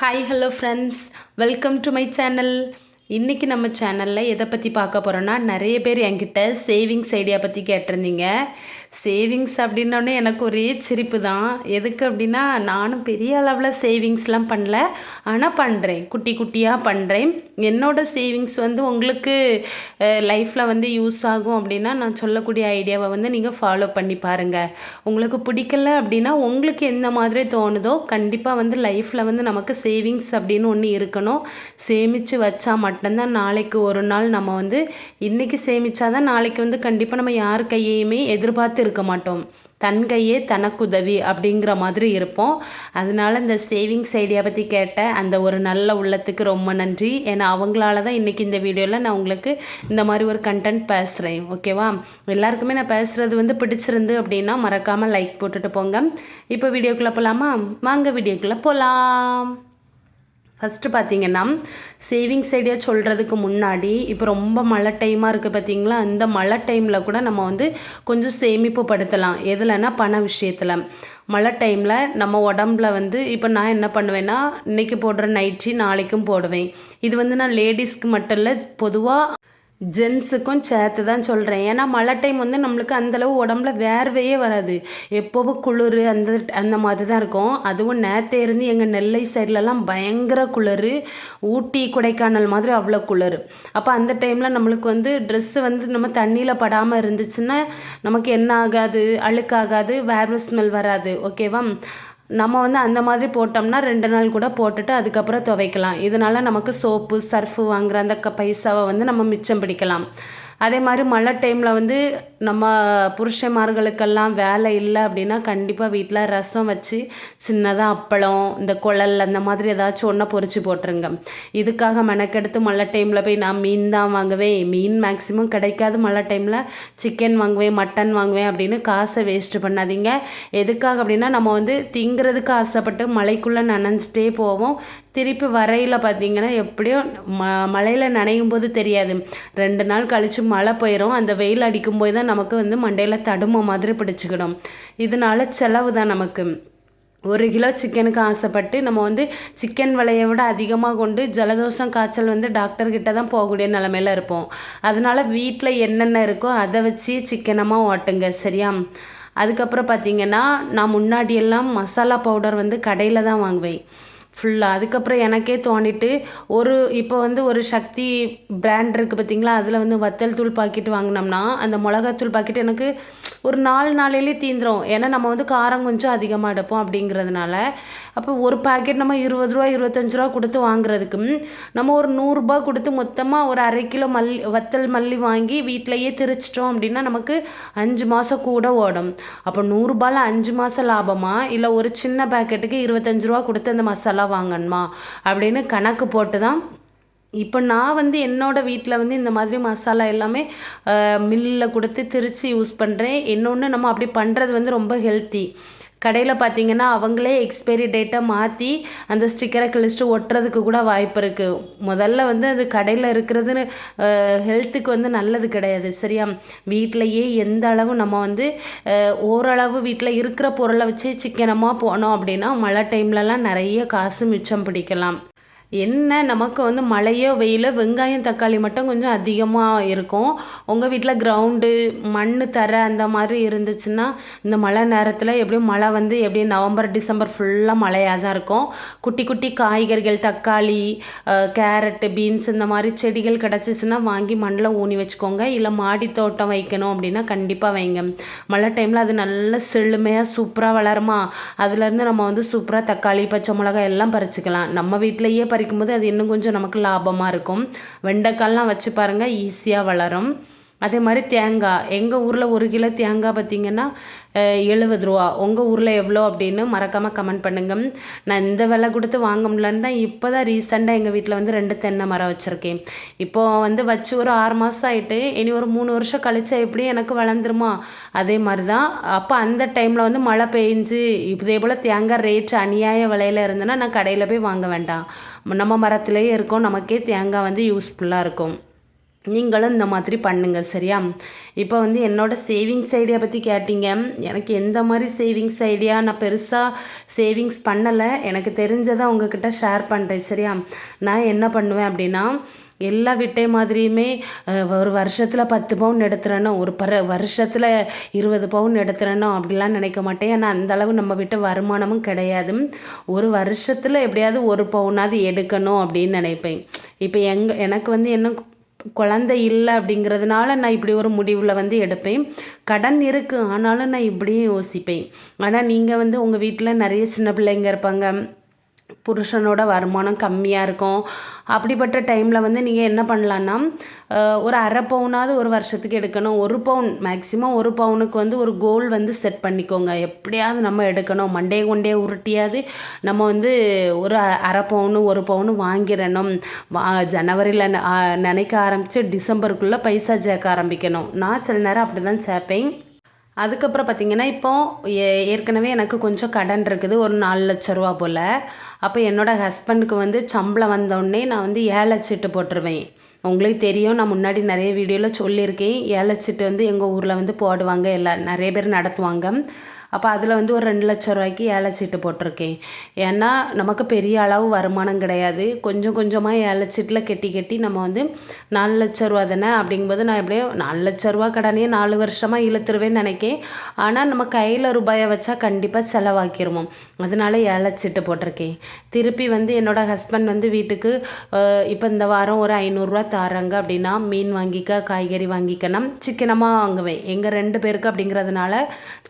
Hi hello friends welcome to my channel இன்றைக்கி நம்ம சேனலில் எதை பற்றி பார்க்க போகிறோன்னா நிறைய பேர் என்கிட்ட சேவிங்ஸ் ஐடியா பற்றி கேட்டிருந்தீங்க. சேவிங்ஸ் அப்படின்னோடனே எனக்கு ஒரே சிரிப்பு தான். எதுக்கு அப்படின்னா நானும் பெரிய அளவில் சேவிங்ஸ்லாம் பண்ணல. ஆனால் பண்ணுறேன் குட்டி குட்டியாக பண்ணுறேன் என்னோட சேவிங்ஸ் வந்து உங்களுக்கு லைஃப்பில் வந்து யூஸ் ஆகும் அப்படின்னா நான் சொல்லக்கூடிய ஐடியாவை வந்து நீங்கள் ஃபாலோ பண்ணி பாருங்கள் உங்களுக்கு பிடிக்கல அப்படின்னா உங்களுக்கு எந்த மாதிரி தோணுதோ கண்டிப்பாக வந்து லைஃப்பில் வந்து நமக்கு சேவிங்ஸ் அப்படின்னு ஒன்று இருக்கணும். சேமித்து வச்சா மட்டும்தான் நாளைக்கு ஒரு நாள் நம்ம வந்து இன்றைக்கி சேமித்தாதான் நாளைக்கு வந்து கண்டிப்பாக நம்ம யார் கையையுமே எதிர்பார்த்து இருக்க மாட்டோம். தன் கையே தனக்குதவி அப்படிங்கிற மாதிரி இருப்போம். அதனால இந்த சேவிங்ஸ் ஐடியா பற்றி கேட்ட அந்த ஒரு நல்ல உள்ளத்துக்கு ரொம்ப நன்றி. ஏன்னா அவங்களால தான் இன்றைக்கி இந்த வீடியோவில் நான் உங்களுக்கு இந்த மாதிரி ஒரு கண்டென்ட் பேசுகிறேன் ஓகேவா எல்லாருக்குமே நான் பேசுகிறது வந்து பிடிச்சிருந்து அப்படின்னா மறக்காமல் லைக் போட்டுட்டு போங்க. இப்போ வீடியோக்குள்ளே போகலாமா வாங்க வீடியோக்குள்ளே போகலாம் ஃபஸ்ட்டு பார்த்தீங்கன்னா சேவிங்ஸ் ஐடியா சொல்கிறதுக்கு முன்னாடி இப்போ ரொம்ப மழை டைமாக இருக்குது பார்த்தீங்களா அந்த மழை டைமில் கூட நம்ம வந்து கொஞ்சம் சேமிப்பு படுத்தலாம். எதுலன்னா பண விஷயத்தில். மழை டைமில் நம்ம உடம்புல வந்து இப்போ நான் என்ன பண்ணுவேன்னா இன்றைக்கி போடுற நைட்டி நாளைக்கும் போடுவேன். இது வந்து நான் லேடிஸ்க்கு மட்டும் இல்லை பொதுவாக ஜென்ஸுக்கும் சேர்த்து தான் சொல்கிறேன் ஏன்னா மழை டைம் வந்து நம்மளுக்கு அந்தளவு உடம்புல வேர்வையே வராது. எப்போவும் குளிர் அந்த அந்த மாதிரி தான் இருக்கும். அதுவும் நேற்றே இருந்து எங்கள் நெல்லை சைட்லலாம் பயங்கர குளிர். ஊட்டி கொடைக்கானல் மாதிரி அவ்வளோ குளிர். அப்போ அந்த டைமில் நம்மளுக்கு வந்து ட்ரெஸ்ஸு வந்து நம்ம தண்ணியில் படாமல் இருந்துச்சுன்னா நமக்கு என்ன ஆகாது? அழுக்காகாது. வேர்வை ஸ்மெல் வராது. ஓகேவா நம்ம வந்து அந்த மாதிரி போட்டோம்னா ரெண்டு நாள் கூட போட்டுட்டு அதுக்கப்புறம் துவைக்கலாம். இதனால் நமக்கு சோப்பு சர்ஃபு வாங்குகிற அந்த க பைசாவை வந்து நம்ம மிச்சம் பிடிக்கலாம். அதே மாதிரி மழை டைமில் வந்து நம்ம புருஷமார்களுக்கெல்லாம் வேலை இல்லை அப்படின்னா கண்டிப்பாக வீட்டில் ரசம் வச்சு சின்னதாக அப்பளம் இந்த குழல் அந்த மாதிரி ஏதாச்சும் ஒன்றை பொறிச்சு போட்டுருங்க. இதுக்காக மெனக்கெடுத்து மழை டைமில் போய் நான் மீன் தான் வாங்குவேன். மீன் மேக்ஸிமம் கிடைக்காது மழை டைமில் சிக்கன் வாங்குவேன் மட்டன் வாங்குவேன் அப்படின்னு காசை வேஸ்ட்டு பண்ணாதீங்க. எதுக்காக அப்படின்னா நம்ம வந்து திங்கிறதுக்கு ஆசைப்பட்டு மலைக்குள்ளே நனைஞ்சிட்டே போவோம். திருப்பி வரையில் பார்த்தீங்கன்னா எப்படியும் ம மழையில் நனையும் போது தெரியாது. ரெண்டு நாள் கழித்து மழை போயிடும் அந்த வெயில் அடிக்கும் போது தான் நமக்கு வந்து மண்டையில் தடுமை மாதிரி பிடிச்சிக்கிடும். இதனால செலவு தான் நமக்கு. ஒரு கிலோ சிக்கனுக்கு ஆசைப்பட்டு நம்ம வந்து சிக்கன் விலையை விட அதிகமாக கொண்டு ஜலதோஷம் காய்ச்சல் வந்து டாக்டர்கிட்ட தான் போகக்கூடிய நிலமையில இருப்போம். அதனால் வீட்டில் என்னென்ன இருக்கோ அதை வச்சு சிக்கனமாக ஓட்டுங்க. சரியா? அதுக்கப்புறம் பார்த்திங்கன்னா நான் முன்னாடியெல்லாம் மசாலா பவுடர் வந்து கடையில் தான் வாங்குவேன். ஃபுல்லாக அதுக்கப்புறம் எனக்கே தோண்டிட்டு ஒரு இப்போ வந்து ஒரு சக்தி பிராண்ட் இருக்குது பார்த்திங்களா அதில் வந்து வத்தல் தூள் பாக்கெட் வாங்கினோம்னா அந்த மிளகாத்தூள் பாக்கெட் எனக்கு ஒரு நாலு நாளையிலே தீந்துடும் ஏன்னா நம்ம வந்து காரம் கொஞ்சம் அதிகமாக எடுப்போம் அப்படிங்கிறதுனால. அப்போ ஒரு பாக்கெட் நம்ம இருபது ரூபா இருபத்தஞ்சி ரூபா கொடுத்து வாங்குறதுக்கு நம்ம ஒரு நூறுரூபா கொடுத்து மொத்தமாக ஒரு அரை கிலோ மல்லி வத்தல் மல்லி வாங்கி வீட்டிலையே திரிச்சிட்டோம் அப்படின்னா நமக்கு அஞ்சு மாதம் கூட ஓடும். அப்போ நூறுரூபாவில் அஞ்சு மாதம் லாபமாக இல்லை ஒரு சின்ன பேக்கெட்டுக்கு இருபத்தஞ்சி ரூபா கொடுத்து அந்த மசாலா வாங்கணுமா? அப்படின்னு கணக்கு போட்டு தான் இப்போ நான் வந்து என்னோடய வீட்டில் வந்து இந்த மாதிரி மசாலா எல்லாமே மில்லில் கொடுத்து திரித்து யூஸ் பண்ணுறேன் இன்னொன்று நம்ம அப்படி பண்ணுறது வந்து ரொம்ப ஹெல்த்தி கடையில் பார்த்தீங்கன்னா அவங்களே எக்ஸ்பைரி டேட்டை மாற்றி அந்த ஸ்டிக்கரை கிழிச்சிட்டு ஒட்டுறதுக்கு கூட வாய்ப்பு இருக்குது முதல்ல வந்து அது கடையில் இருக்கிறதுன்னு ஹெல்த்துக்கு வந்து நல்லது கிடையாது. சரியா? வீட்டிலையே எந்த அளவு நம்ம வந்து ஓரளவு வீட்டில் இருக்கிற பொருளை வச்சு சிக்கனமாக போனோம் அப்படின்னா மழை டைம்லலாம் நிறைய காசு மிச்சம் பிடிக்கலாம். என்ன நமக்கு வந்து மழையோ வெயிலோ வெங்காயம் தக்காளி மட்டும் கொஞ்சம் அதிகமாக இருக்கும். உங்கள் வீட்டில் கிரவுண்டு மண் தர அந்த மாதிரி இருந்துச்சுன்னா இந்த மழை நேரத்தில் எப்படியும் மழை வந்து எப்படியும் நவம்பர் டிசம்பர் ஃபுல்லாக மழையாக தான் இருக்கும். குட்டி குட்டி காய்கறிகள் தக்காளி கேரட்டு பீன்ஸ் இந்த மாதிரி செடிகள் கிடச்சிச்சின்னா வாங்கி மண்ணில் ஊனி வச்சுக்கோங்க. இல்லை மாடி தோட்டம் வைக்கணும் அப்படின்னா கண்டிப்பாக வைங்க. மழை டைமில் அது நல்ல செழுமையாக சூப்பராக வளருமா? அதுலேருந்து நம்ம வந்து சூப்பராக தக்காளி பச்சை மிளகாய் எல்லாம் பறிச்சுக்கலாம். நம்ம வீட்டிலையே பறிக்கும்போது அது இன்னும் கொஞ்சம் நமக்கு லாபமாக இருக்கும். வெண்டைக்கால்லாம் வச்சு பாருங்கள் ஈஸியாக வளரும். அதே மாதிரி தேங்காய். எங்கள் ஊரில் ஒரு கிலோ தேங்காய் பார்த்திங்கன்னா எழுபது ரூபா. உங்கள் ஊரில் எவ்வளோ அப்படின்னு மறக்காமல் கமெண்ட் பண்ணுங்கள் நான் இந்த விலை கொடுத்து வாங்க முடியலன்னு தான் இப்போ தான் ரீசெண்டாக எங்கள் வீட்டில் வந்து ரெண்டு தென்னை மரம் வச்சுருக்கேன். இப்போது வந்து வச்சு ஒரு ஆறு மாதம் ஆகிட்டு இனி ஒரு மூணு வருஷம் கழிச்சா எப்படி எனக்கு வளர்ந்துருமா? அதே மாதிரி தான் அப்போ அந்த டைமில் வந்து மழை பெஞ்சு இதே போல் தேங்காய் ரேட்டு அநியாய விலையில் இருந்ததுன்னா நான் கடையில் போய் வாங்க வேண்டாம். நம்ம மரத்துலேயே இருக்கோம் நமக்கே தேங்காய் வந்து யூஸ்ஃபுல்லாக இருக்கும். நீங்களும் இந்த மாதிரி பண்ணுங்க சரியா? இப்போ வந்து என்னோடய சேவிங்ஸ் ஐடியா பற்றி கேட்டிங்க. எனக்கு எந்த மாதிரி சேவிங்ஸ் ஐடியா நான் பெருசாக சேவிங்ஸ் பண்ணலை. எனக்கு தெரிஞ்சதை உங்ககிட்ட ஷேர் பண்ணுறேன் சரியா? நான் என்ன பண்ணுவேன் அப்படின்னா எல்லா விட்டை மாதிரியுமே ஒரு வருஷத்தில் பத்து பவுன் எடுத்துறேனோ ஒரு பர வருஷத்தில் இருபது பவுன் எடுத்துறேனோ அப்படிலாம் நினைக்க மாட்டேன். ஏன்னா அந்த அளவு நம்ம விட்ட வருமானமும் கிடையாது. ஒரு வருஷத்தில் எப்படியாவது ஒரு பவுனாவது எடுக்கணும் அப்படின்னு நினைப்பேன். இப்போ எங் எனக்கு வந்து என்ன குழந்தை இல்லை அப்படிங்கிறதுனால நான் இப்படி ஒரு முடிவில் வந்து எடுப்பேன். கடன் இருக்குது ஆனாலும் நான் இப்படியும் யோசிப்பேன். ஆனால் நீங்கள் வந்து உங்கள் வீட்டில் நிறைய சின்ன பிள்ளைங்க இருப்பாங்க. புருஷனோட வருமானம் கம்மியாக இருக்கும். அப்படிப்பட்ட டைமில் வந்து நீங்கள் என்ன பண்ணலான்னா ஒரு அரை பவுனாவது ஒரு வருஷத்துக்கு எடுக்கணும். ஒரு பவுன் மேக்ஸிமம் ஒரு பவுனுக்கு வந்து ஒரு கோல் வந்து செட் பண்ணிக்கோங்க. எப்படியாவது நம்ம எடுக்கணும். மண்டே கொண்டே உருட்டியாவது நம்ம வந்து ஒரு அரை பவுனு ஒரு பவுனு வாங்கிடணும். வா ஜனவரியில் நினைக்க ஆரம்பித்து டிசம்பருக்குள்ளே பைசா சேர்க்க ஆரம்பிக்கணும். நான் சில நேரம் அப்படி தான் சேர்ப்பேன். அதுக்கப்புறம் பார்த்தீங்கன்னா இப்போ ஏ- ஏற்கனவே எனக்கு கொஞ்சம் கடன் இருக்குது ஒரு நாலு லட்ச ரூபா போல். அப்போ என்னோட ஹஸ்பண்டுக்கு வந்து சம்பளம் வந்தோடனே நான் வந்து ஏழை சீட்டு போட்டுருவேன். உங்களுக்கு தெரியும் நான் முன்னாடி நிறைய வீடியோவில் சொல்லியிருக்கேன். ஏழை சீட்டு வந்து எங்கள் ஊரில் வந்து போடுவாங்க எல்லா நிறைய பேர் நடத்துவாங்க. அப்போ அதில் வந்து ஒரு ரெண்டு லட்ச ரூபாய்க்கு ஏழை சீட்டு போட்டிருக்கேன். ஏன்னா நமக்கு பெரிய அளவு வருமானம் கிடையாது. கொஞ்சம் கொஞ்சமாக ஏழை சீட்டில் கெட்டி கெட்டி நம்ம வந்து நாலு லட்ச ரூபா தானே அப்படிங்கும்போது நான் எப்படியோ நாலு லட்ச ரூபா கடனையே நாலு வருஷமாக இழுத்துருவேன்னு நினைக்கேன். ஆனால் நம்ம கையில் ரூபாயை வச்சா கண்டிப்பாக செலவாக்கிடுவோம் அதனால ஏழை சீட்டு போட்டிருக்கேன். திருப்பி வந்து என்னோடய ஹஸ்பண்ட் வந்து வீட்டுக்கு இப்போ இந்த வாரம் ஒரு ஐநூறுரூவா தாராங்க அப்படின்னா மீன் வாங்கிக்க காய்கறி வாங்கிக்கணும் சிக்கனமாக வாங்குவேன். எங்கள் ரெண்டு பேருக்கு அப்படிங்கிறதுனால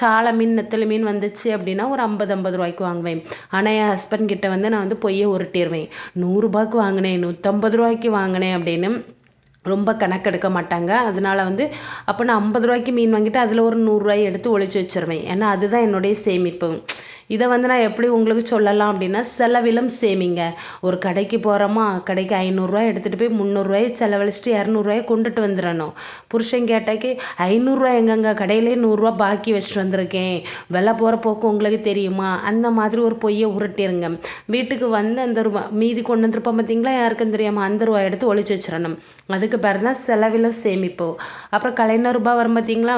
சாலை மீன் நெத்தலி மீன் வந்துச்சு அப்படின்னா ஒரு ஐம்பது ஐம்பது ரூபாய்க்கு வாங்குவேன். ஆனால் என் ஹஸ்பண்ட் கிட்ட வந்து நான் வந்து பொய்யை உருட்டிடுவேன் நூறுரூபாய்க்கு வாங்கினேன் நூற்றம்பது ரூபாய்க்கு வாங்கினேன் அப்படின்னு ரொம்ப கணக்கெடுக்க மாட்டாங்க. அதனால் வந்து அப்போ நான் ஐம்பது ரூபாய்க்கு மீன் வாங்கிட்டு அதில் ஒரு நூறுரூவாய் எடுத்து ஒழிச்சு வச்சிருவேன். ஏன்னா அதுதான் என்னுடைய சேமிப்பு. இதை வந்து நான் எப்படி உங்களுக்கு சொல்லலாம் அப்படின்னா செலவிலும் சேமிங்க. ஒரு கடைக்கு போகிறோமா கடைக்கு ஐநூறுரூவா எடுத்துகிட்டு போய் முந்நூறுரூவாய் செலவழிச்சிட்டு இரநூறுவாயை கொண்டுட்டு வந்துடணும். புருஷன் கேட்டாக்கி ஐநூறுரூவா எங்கங்க? கடையிலே நூறுரூவா பாக்கி வச்சுட்டு வந்திருக்கேன். விலை போகிற போக்கு உங்களுக்கு தெரியுமா? அந்த மாதிரி ஒரு பொய்யை உருட்டிருங்க. வீட்டுக்கு வந்து அந்த ரூபா மீதி கொண்டு வந்துருப்போம் பார்த்தீங்களா? யாருக்கும் தெரியாமல் அந்த ரூபா எடுத்து ஒழிச்சு வச்சிடணும். அதுக்கு பேர் தான் செலவிலும் சேமிப்பு. அப்புறம் கலைஞர் ரூபா வரும் பார்த்தீங்களா?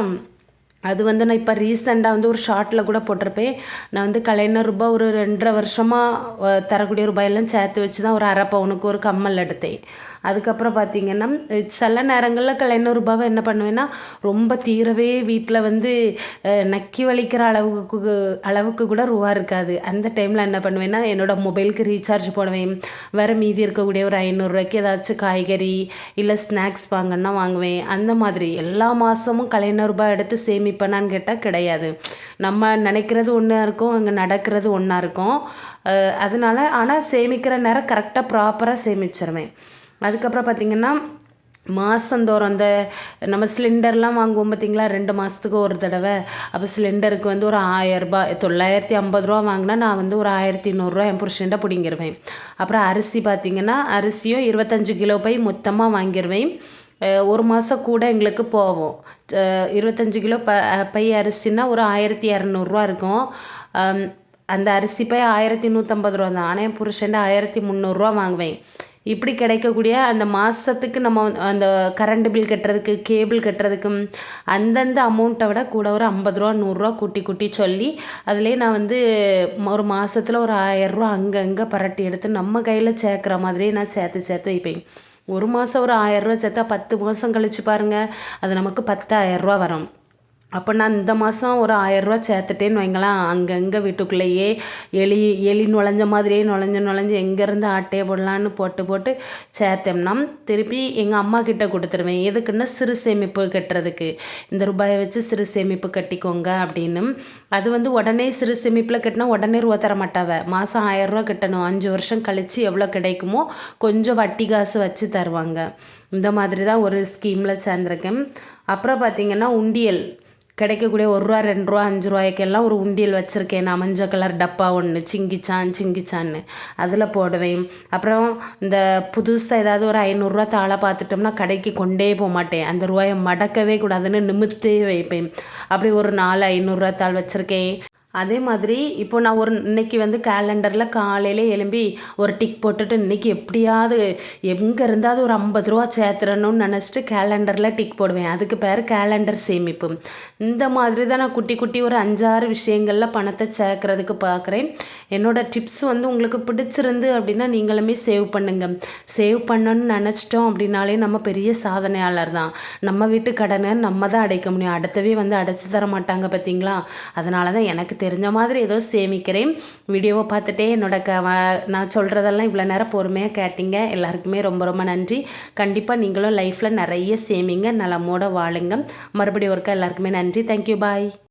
அது வந்து நான் இப்போ ரீசெண்டாக வந்து ஒரு ஷார்ட்டில் கூட போட்டிருப்பேன். நான் வந்து கலைஞர் ரூபாய் ஒரு ரெண்டரை வருஷமாக தரக்கூடிய ரூபாயெல்லாம் சேர்த்து வச்சு தான் ஒரு அரை பவுனுக்கு ஒரு கம்மல் எடுத்தேன். அதுக்கப்புறம் பார்த்திங்கன்னா சில நேரங்களில் கலைஞர் ரூபாவை என்ன பண்ணுவேன்னா ரொம்ப தீரவே வீட்டில் வந்து நக்கி வலிக்கிற அளவுக்கு அளவுக்கு கூட ரூபா இருக்காது. அந்த டைமில் என்ன பண்ணுவேன்னா என்னோடய மொபைலுக்கு ரீசார்ஜ் போடுவேன். வேறு மீதி இருக்கக்கூடிய ஒரு ஐநூறுரூவாய்க்கு ஏதாச்சும் காய்கறி இல்லை ஸ்நாக்ஸ் வாங்கன்னா வாங்குவேன். அந்த மாதிரி எல்லா மாதமும் கலைஞர் ரூபாய் எடுத்து சேமிப்பேனான்னு கேட்டால் கிடையாது. நம்ம நினைக்கிறது ஒன்றா இருக்கும் அங்கே நடக்கிறது ஒன்றா இருக்கும். அதனால் அதனால ஆனால் சேமிக்கிற நேரம் கரெக்டாக ப்ராப்பராக சேமிச்சிருவேன். அதுக்கப்புறம் பார்த்திங்கன்னா மாதந்தோறும் அந்த நம்ம சிலிண்டர்லாம் வாங்குவோம் பார்த்திங்களா ரெண்டு மாதத்துக்கு ஒரு தடவை. அப்போ சிலிண்டருக்கு வந்து ஒரு ஆயரரூபா தொள்ளாயிரத்தி ஐம்பது ரூபா வாங்கினா நான் வந்து ஒரு ஆயிரத்தி நூறுரூவா என் புருஷன்ட்ட பிடிங்கிருவேன். அப்புறம் அரிசி பார்த்திங்கன்னா அரிசியும் இருபத்தஞ்சு கிலோ போய் மொத்தமாக வாங்கிடுவேன் ஒரு மாதம் கூட எங்களுக்கு போகும். இருபத்தஞ்சு கிலோ ப பை அரிசின்னா ஒரு ஆயிரத்தி இரநூறுவா இருக்கும். அந்த அரிசி பை ஆயிரத்தி நூற்றம்பது ரூபா தான். ஆனால் என் புருஷன்ட்ட ஆயிரத்தி முந்நூறுரூவா வாங்குவேன். இப்படி கிடைக்கக்கூடிய அந்த மாதத்துக்கு நம்ம அந்த கரண்ட் பில் கட்டுறதுக்கு கேபிள் கட்டுறதுக்கும் அந்தந்த அமௌண்ட்டை விட கூட ஒரு ஐம்பது ரூபா நூறுரூவா கூட்டி கூட்டி சொல்லி அதிலே நான் வந்து ஒரு மாதத்தில் ஒரு ஆயரூவா அங்கங்கே பரட்டி எடுத்து நம்ம கையில் சேர்க்குற மாதிரியே நான் சேர்த்து சேர்த்து வைப்பேன். ஒரு மாதம் ஒரு ஆயரூவா சேர்த்தா பத்து மாதம் கழிச்சு பாருங்கள் அது நமக்கு பத்தாயிரரூவா வரும். அப்போ நான் இந்த மாதம் ஒரு ஆயரூவா சேர்த்துட்டேன்னு வைங்களேன். அங்கங்கே வீட்டுக்குள்ளேயே எலி எலி நுழைஞ்ச மாதிரியே நுழைஞ்சு நுழைஞ்சு எங்கேருந்து ஆட்டையை போடலான்னு போட்டு போட்டு சேர்த்தோம்னா திருப்பி எங்கள் அம்மா கிட்ட கொடுத்துருவேன். எதுக்குன்னா சிறு சேமிப்பு கட்டுறதுக்கு. இந்த ரூபாயை வச்சு சிறு சேமிப்பு கட்டிக்கோங்க அப்படின்னு. அது வந்து உடனே சிறு சேமிப்பில் கட்டினா உடனே ரூபா தர மாட்டாவ. மாதம் ஆயரூவா கட்டணும். அஞ்சு வருஷம் கழித்து எவ்வளோ கிடைக்குமோ கொஞ்சம் வட்டி காசு வச்சு தருவாங்க. இந்த மாதிரி தான் ஒரு ஸ்கீமில் சேர்ந்துருக்கேன். அப்புறம் பார்த்திங்கன்னா உண்டியல். கிடைக்கக்கூடிய ஒரு ரூபா ரெண்டு ரூபா அஞ்சு ரூபாய்க்கெல்லாம் ஒரு உண்டியல் வச்சுருக்கேன் நான். மஞ்சள் கலர் டப்பா ஒன்று சிங்கிச்சான் சிங்கிச்சான்னு அதில் போடுவேன். அப்புறம் இந்த புதுசாக ஏதாவது ஒரு ஐநூறுரூவா தாளை பார்த்துட்டோம்னா கடைக்கு கொண்டே போக மாட்டேன். அந்த ரூபாயை மடக்கவே கூடாதுன்னு நிமித்தே வைப்பேன். அப்படி ஒரு நாலு ஐநூறுரூவா தாள் வச்சுருக்கேன். அதே மாதிரி இப்போ நான் ஒரு இன்னைக்கு வந்து கேலண்டரில் காலையில் எழும்பி ஒரு டிக் போட்டுட்டு இன்னைக்கு எப்படியாவது எங்கே இருந்தாவது ஒரு ஐம்பது ரூபா சேர்த்துறணும்னு நினச்சிட்டு கேலண்டரில் டிக் போடுவேன். அதுக்கு பேர் கேலண்டர் சேமிப்பு. இந்த மாதிரி தான் நான் குட்டி குட்டி ஒரு அஞ்சாறு விஷயங்களில் பணத்தை சேர்க்கறதுக்கு பார்க்குறேன் என்னோடய டிப்ஸ் வந்து உங்களுக்கு பிடிச்சிருந்து அப்படின்னா நீங்களுமே சேவ் பண்ணுங்க. சேவ் பண்ணணும்னு நினச்சிட்டோம் அப்படின்னாலே நம்ம பெரிய சாதனையாளர் தான். நம்ம வீட்டு கடனை நம்ம தான் அடைக்க முடியும். அடுத்தவே வந்து அடைச்சி தர மாட்டாங்க பார்த்தீங்களா அதனால தான் எனக்கு தெரிஞ்ச மாதிரி ஏதோ சேமிக்கிறேன். வீடியோவை பார்த்துட்டே என்னோட க நான் சொல்கிறதெல்லாம் இவ்வளோ நேரம் பொறுமையாக கேட்டிங்க. எல்லாருக்குமே ரொம்ப ரொம்ப நன்றி. கண்டிப்பாக நீங்களும் லைஃப்பில் நிறைய சேமிங்க நலமோட வாழுங்க. மறுபடியும் ஒருக்கா எல்லாருக்குமே நன்றி. Thank you bye